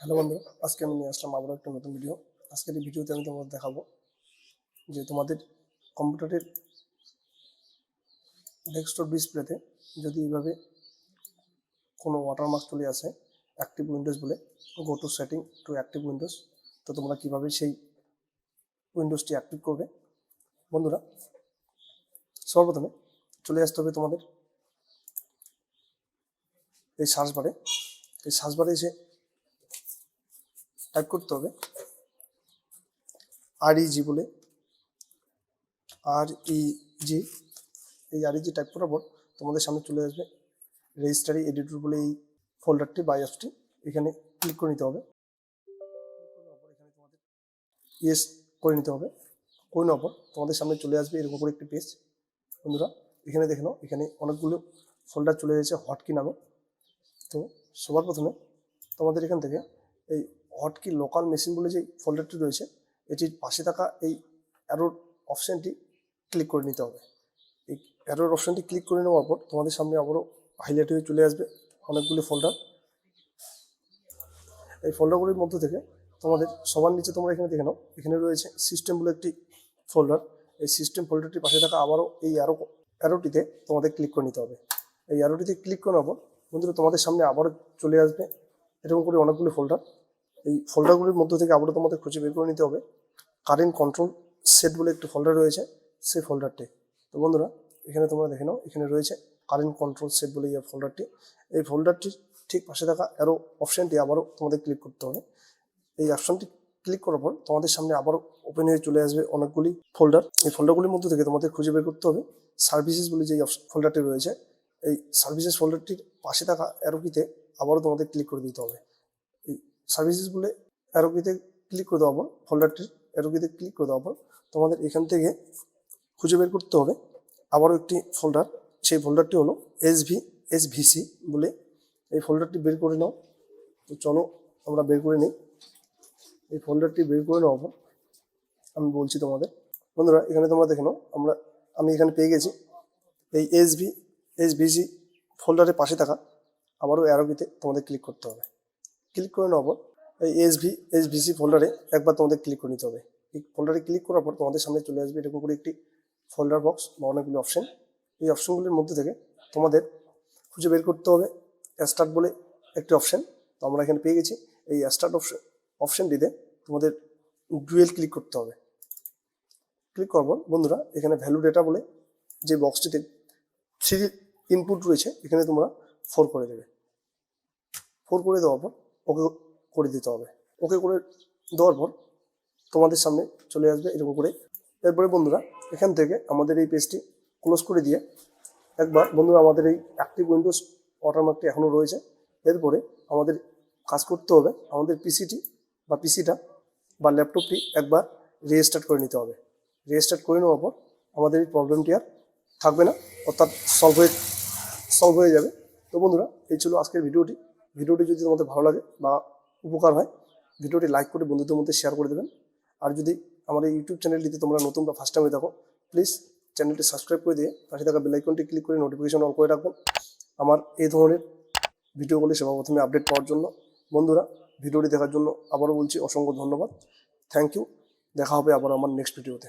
Hello বন্ধু, আজকে আমি নিয়ে আসলাম আবারও একটা নতুন ভিডিও আজকের এই ভিডিওতে আমি তোমাদের দেখাবো যে তোমাদের কম্পিউটারের ডেস্কটপ ডিসপ্লেতে যদি এইভাবে কোনো ওয়াটারমার্ক চলে আসে অ্যাক্টিভ উইন্ডোজ বলে go to setting to active windows তো তোমরা কীভাবে সেই উইন্ডোজটি অ্যাক্টিভ করবে? বন্ধুরা, সর্বপ্রথমে চলে আসতে হবে তোমাদের এই সার্চ বারে এই সার্চ বারে এসে টাইপ করতে হবে। আর জি বলে। আর ই জি এই আর জি টাইপ করার পর তোমাদের সামনে চলে আসবে রেজিস্টারি এডিটর বলে এই ফোল্ডারটি বায়োসটি এখানে ক্লিক করে নিতে হবে। ইয়েস করে নিতে হবে। করে নেওয়ার তোমাদের সামনে চলে আসবে এরকম করে একটি পেজ বন্ধুরা, এখানে দেখে নাও, এখানে অনেকগুলো ফোল্ডার চলে এসেছে হটকি নামে। তো সবার প্রথমে তোমাদের এখান থেকে এই হটকি লোকাল মেশিন বলে যে ফোল্ডারটি রয়েছে, এটির পাশে থাকা এই অ্যারোর অপশানটি ক্লিক করে নিতে হবে। এই অ্যারোর অপশানটি ক্লিক করে নেওয়ার পর তোমাদের সামনে আবারও হাইলাইট হয়ে চলে আসবে অনেকগুলি ফোল্ডার এই ফোল্ডারগুলির মধ্যে থেকে তোমাদের সবার নিচে তোমরা এখানে দেখে নাও, এখানে রয়েছে সিস্টেম বলে একটি ফোল্ডার এই সিস্টেম ফোল্ডারটির পাশে থাকা আবারও এই অ্যারো অ্যারোটিতে তোমাদের ক্লিক করে নিতে হবে। এই অ্যারোটিতে ক্লিক করে পর বন্ধুরা তোমাদের সামনে আবারও চলে আসবে, এরকম করে অনেকগুলি ফোল্ডার এই ফোল্ডারগুলির মধ্যে থেকে আবারও তোমাদের খুঁজে বের করে নিতে হবে। কারেন্ট কন্ট্রোল সেট বলে একটি ফোল্ডার রয়েছে, সেই ফোল্ডারটি তো বন্ধুরা, এখানে তোমরা দেখে নাও, এখানে রয়েছে কারেন্ট কন্ট্রোল সেট বলে এই ফোল্ডারটি এই ফোল্ডারটির ঠিক পাশে থাকা অ্যারো অপশানটি আবারও তোমাদের ক্লিক করতে হবে। এই অপশানটি ক্লিক করার পর তোমাদের সামনে আবারও ওপেন হয়ে চলে আসবে অনেকগুলি ফোল্ডার এই ফোল্ডারগুলির মধ্যে থেকে তোমাদের খুঁজে বের করতে হবে। সার্ভিসেস বলে যে ফোল্ডারটি রয়েছে, এই সার্ভিসেস ফোল্ডারটির পাশে থাকা অ্যারোকিতে আবারও তোমাদের ক্লিক করে দিতে হবে। সার্ভিসেস বলে অ্যারোকিতে ক্লিক করে দেওয়ার পর ফোল্ডারটির অ্যারোকিতে ক্লিক করে দেওয়ার পর তোমাদের এখান থেকে খুঁজে বের করতে হবে। আবারও একটি ফোল্ডার সেই ফোল্ডারটি হলো এস ভি এসভি এসভিসি বলে এই ফোল্ডারটি বের করে নাও। তো চলো আমরা বের করে নিই। এই ফোল্ডারটি বের করে নেওয়ার পর আমি বলছি তোমাদের, বন্ধুরা, এখানে তোমরা দেখে নাও, আমরা, আমি এখানে পেয়ে গেছি। এই এস ভি এসভি এসভিসি ফোল্ডারের পাশে থাকা, আবারও অ্যারোকিতে তোমাদের ক্লিক করতে হবে। ক্লিক করে পর এই এসভি এসভিসি ফোল্ডারে একবার তোমাদের ক্লিক করে নিতে হবে। এই ফোল্ডারে ক্লিক করার পর তোমাদের সামনে চলে আসবে এরকম করে একটি ফোল্ডার বক্স বা অনেকগুলি অপশন এই অপশনগুলির মধ্যে থেকে তোমাদের খুঁজে বের করতে হবে স্টার্ট বলে একটি অপশন তো আমরা এখানে পেয়ে গেছি। এই স্টার্ট অপশন অপশনটিতে তোমাদের ডুয়েল ক্লিক করতে হবে। ক্লিক করব বন্ধুরা, এখানে ভ্যালু ডেটা বলে যে বক্সটিতে থ্রি ইনপুট রয়েছে, এখানে তোমরা ফোর করে দেবে। ফোর করে দেওয়ার পর ওকে করে দিতে হবে। ওকে করে দেওয়ার পর তোমাদের সামনে চলে আসবে এরকম করে। এরপরে বন্ধুরা, এখান থেকে আমাদের এই পেজটি ক্লোজ করে দিয়ে একবার বন্ধুরা আমাদের এই অ্যাক্টিভ উইন্ডোজ ওয়াটারমার্কটি এখনও রয়েছে। এরপরে আমাদের কাজ করতে হবে, আমাদের পিসিটি বা পিসিটা বা ল্যাপটপটি একবার রিস্টার্ট করে নিতে হবে। রিস্টার্ট করে নেওয়ার পর আমাদের এই প্রবলেমটি আর থাকবে না, অর্থাৎ সলভ হয়ে সলভ হয়ে যাবে। তো বন্ধুরা, এই ছিল আজকের ভিডিওটি ভিডিওটি যদি তোমাদের ভালো লাগে বা উপকার হয়, ভিডিওটি লাইক করে বন্ধুদের মধ্যে শেয়ার করে দেবেন। আর যদি আমার ইউটিউব চ্যানেলটিতে তোমরা নতুন বা ফার্স্ট টাইমে দেখো প্লিজ চ্যানেলটি সাবস্ক্রাইব করে দিয়ে পাশে থাকা বেলাইকনটি ক্লিক করে নোটিফিকেশন অন করে রাখবেন আমার এই ধরনের ভিডিওগুলি প্রথমে আপডেট পাওয়ার জন্য বন্ধুরা, ভিডিওটি দেখার জন্য আবারও বলছি অসংখ্য ধন্যবাদ। থ্যাংক ইউ দেখা হবে আবার আমার নেক্সট ভিডিওতে